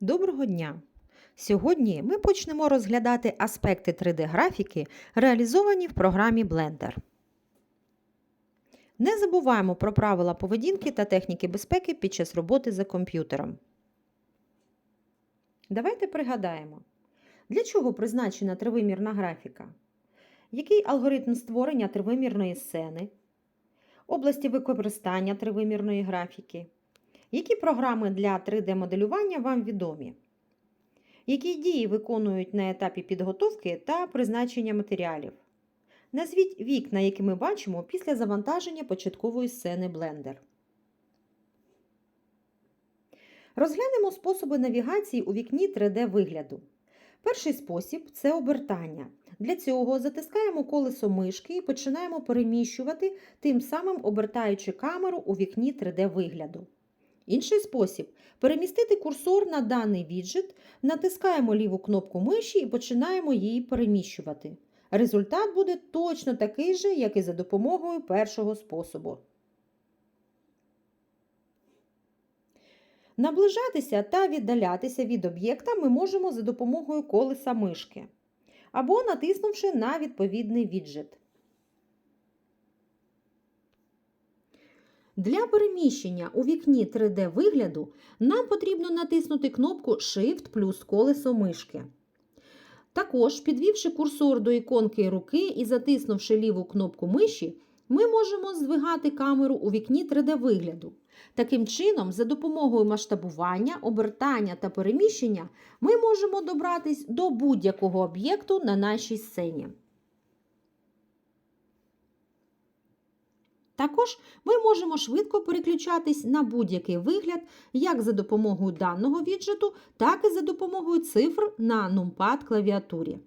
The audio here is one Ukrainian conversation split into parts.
Доброго дня! Сьогодні ми почнемо розглядати аспекти 3D-графіки, реалізовані в програмі Blender. Не забуваємо про правила поведінки та техніки безпеки під час роботи за комп'ютером. Давайте пригадаємо, для чого призначена тривимірна графіка? Який алгоритм створення тривимірної сцени? Області використання тривимірної графіки? Які програми для 3D-моделювання вам відомі? Які дії виконують на етапі підготовки та призначення матеріалів? Назвіть вікна, які ми бачимо після завантаження початкової сцени Blender. Розглянемо способи навігації у вікні 3D-вигляду. Перший спосіб це обертання. Для цього затискаємо колесо мишки і починаємо переміщувати, тим самим обертаючи камеру у вікні 3D-вигляду. Інший спосіб перемістити курсор на даний віджит, натискаємо ліву кнопку миші і починаємо її переміщувати. Результат буде точно такий же, як і за допомогою першого способу. Наближатися та віддалятися від об'єкта ми можемо за допомогою колеса мишки або натиснувши на відповідний віджит. Для переміщення у вікні 3D-вигляду нам потрібно натиснути кнопку Shift плюс колесо мишки. Також, підвівши курсор до іконки руки і затиснувши ліву кнопку миші, ми можемо здвигати камеру у вікні 3D-вигляду. Таким чином, за допомогою масштабування, обертання та переміщення ми можемо добратись до будь-якого об'єкту на нашій сцені. Також ми можемо швидко переключатись на будь-який вигляд як за допомогою даного віджиту, так і за допомогою цифр на numpad клавіатурі.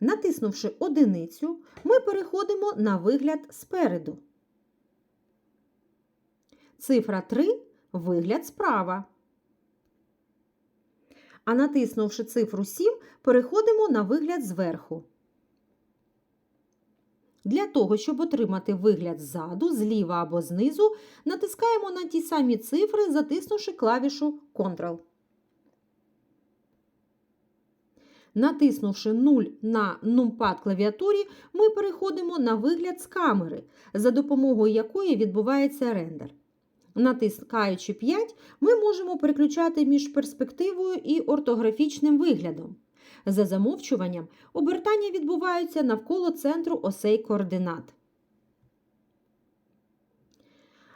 Натиснувши одиницю, ми переходимо на вигляд спереду. Цифра 3 вигляд справа. А натиснувши цифру 7, переходимо на вигляд зверху. Для того, щоб отримати вигляд ззаду, зліва або знизу, натискаємо на ті самі цифри, затиснувши клавішу Ctrl. Натиснувши 0 на numpad клавіатурі, ми переходимо на вигляд з камери, за допомогою якої відбувається рендер. Натискаючи 5, ми можемо переключати між перспективою і ортографічним виглядом. За замовчуванням, обертання відбуваються навколо центру осей координат.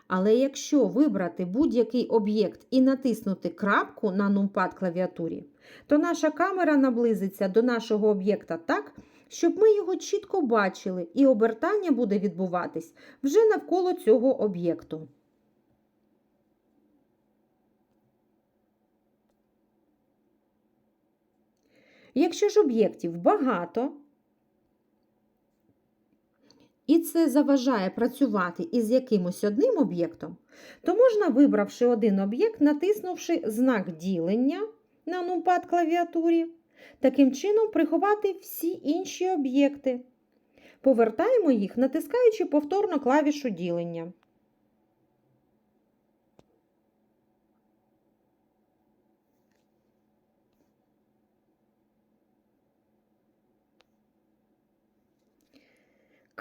Але якщо вибрати будь-який об'єкт і натиснути крапку на numpad клавіатурі, то наша камера наблизиться до нашого об'єкта так, щоб ми його чітко бачили, і обертання буде відбуватись вже навколо цього об'єкту. Якщо ж об'єктів багато, і це заважає працювати із якимось одним об'єктом, то можна, вибравши один об'єкт, натиснувши знак ділення на numpad клавіатурі, таким чином приховати всі інші об'єкти. Повертаємо їх, натискаючи повторно клавішу ділення.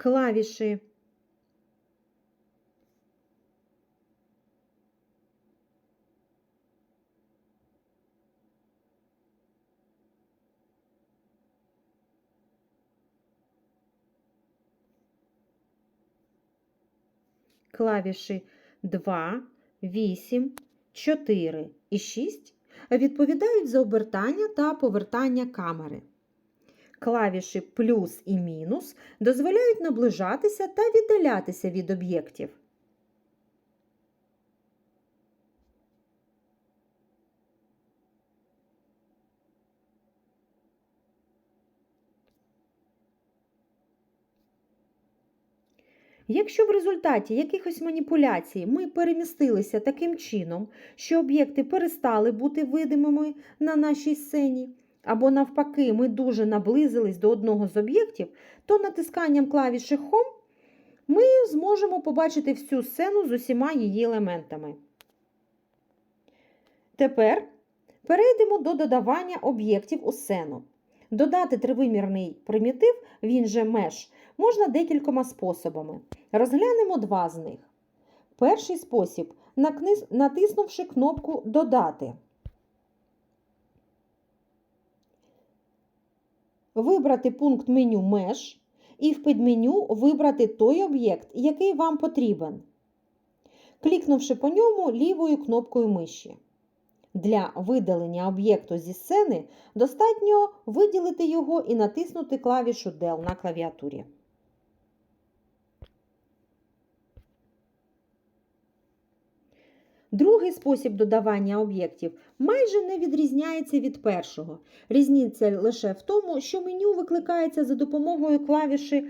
Клавіші клавіші 2, 8, 4 і 6 відповідають за обертання та повертання камери. Клавіші плюс і мінус дозволяють наближатися та віддалятися від об'єктів. Якщо в результаті якихось маніпуляцій ми перемістилися таким чином, що об'єкти перестали бути видимими на нашій сцені, або навпаки, ми дуже наблизились до одного з об'єктів, то натисканням клавіші Home ми зможемо побачити всю сцену з усіма її елементами. Тепер перейдемо до додавання об'єктів у сцену. Додати тривимірний примітив, він же меж, можна декількома способами. Розглянемо два з них. Перший спосіб натиснувши кнопку Додати. Вибрати пункт меню меж і в підменю вибрати той об'єкт, який вам потрібен, клікнувши по ньому лівою кнопкою миші. Для видалення об'єкту зі сцени достатньо виділити його і натиснути клавішу Del на клавіатурі. Другий спосіб додавання об'єктів майже не відрізняється від першого. Різниця лише в тому, що меню викликається за допомогою клавіші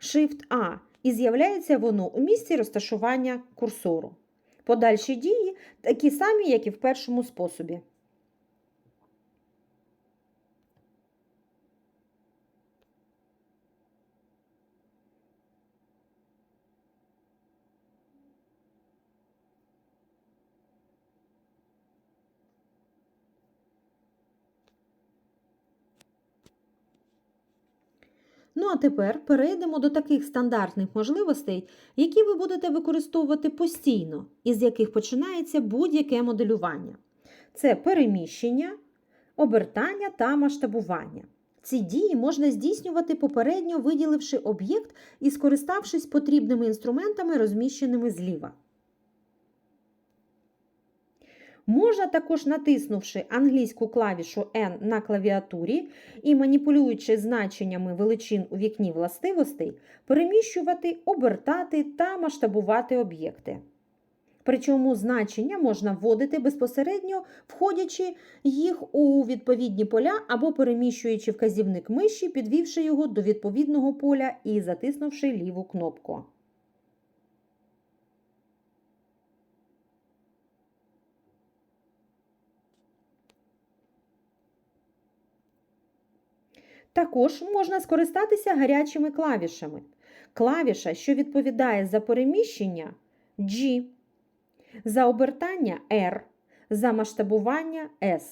Shift-A і з'являється воно у місці розташування курсору. Подальші дії такі самі, як і в першому способі. Ну а тепер перейдемо до таких стандартних можливостей, які ви будете використовувати постійно, із яких починається будь-яке моделювання. Це переміщення, обертання та масштабування. Ці дії можна здійснювати попередньо виділивши об'єкт і скориставшись потрібними інструментами, розміщеними зліва. Можна також натиснувши англійську клавішу N на клавіатурі і маніпулюючи значеннями величин у вікні властивостей, переміщувати, обертати та масштабувати об'єкти. Причому значення можна вводити безпосередньо, входячи їх у відповідні поля або переміщуючи вказівник миші, підвівши його до відповідного поля і затиснувши ліву кнопку. Також можна скористатися гарячими клавішами. Клавіша, що відповідає за переміщення G, за обертання R, за масштабування S.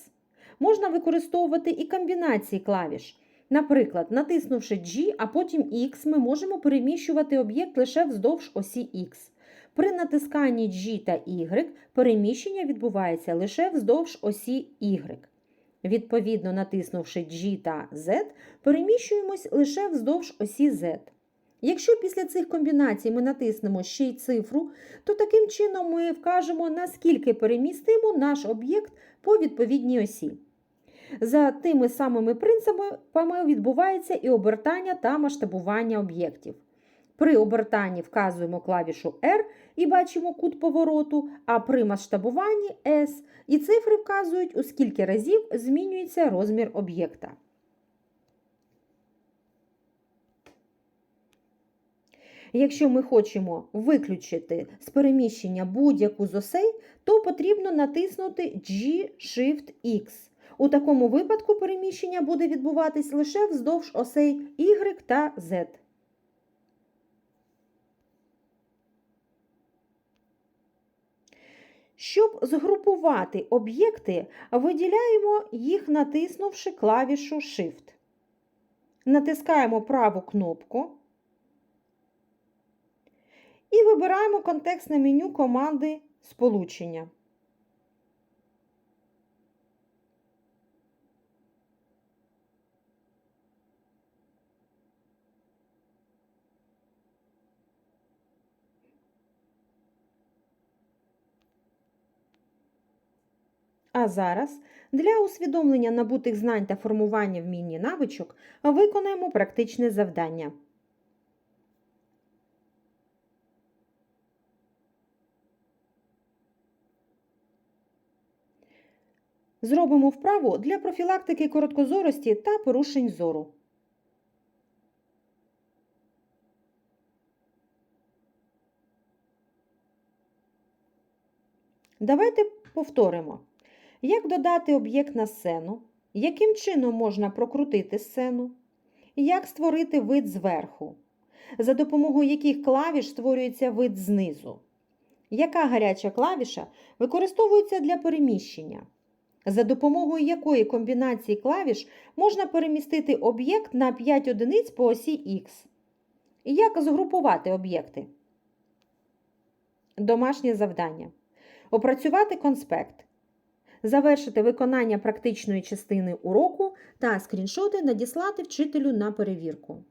Можна використовувати і комбінації клавіш. Наприклад, натиснувши G, а потім X, ми можемо переміщувати об'єкт лише вздовж осі X. При натисканні G та Y переміщення відбувається лише вздовж осі Y. Відповідно, натиснувши G та Z, переміщуємось лише вздовж осі Z. Якщо після цих комбінацій ми натиснемо ще й цифру, то таким чином ми вкажемо, наскільки перемістимо наш об'єкт по відповідній осі. За тими самими принципами відбувається і обертання та масштабування об'єктів. При обертанні вказуємо клавішу R і бачимо кут повороту, а при масштабуванні S і цифри вказують, у скільки разів змінюється розмір об'єкта. Якщо ми хочемо виключити з переміщення будь-яку з осей, то потрібно натиснути G-Shift-X. У такому випадку переміщення буде відбуватись лише вздовж осей Y та Z. Щоб згрупувати об'єкти, виділяємо їх, натиснувши клавішу Shift. Натискаємо праву кнопку і вибираємо контекстне меню команди Сполучення. А зараз для усвідомлення набутих знань та формування вміння навичок виконаємо практичне завдання. Зробимо вправу для профілактики короткозорості та порушень зору. Давайте повторимо. Як додати об'єкт на сцену? Яким чином можна прокрутити сцену? Як створити вид зверху? за допомогою яких клавіш створюється вид знизу. Яка гаряча клавіша використовується для переміщення? За допомогою якої комбінації клавіш можна перемістити об'єкт на 5 одиниць по осі Х? Як згрупувати об'єкти? Домашнє завдання. Опрацювати конспект. Завершити виконання практичної частини уроку та скріншоти надіслати вчителю на перевірку.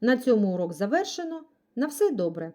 На цьому урок завершено. На все добре!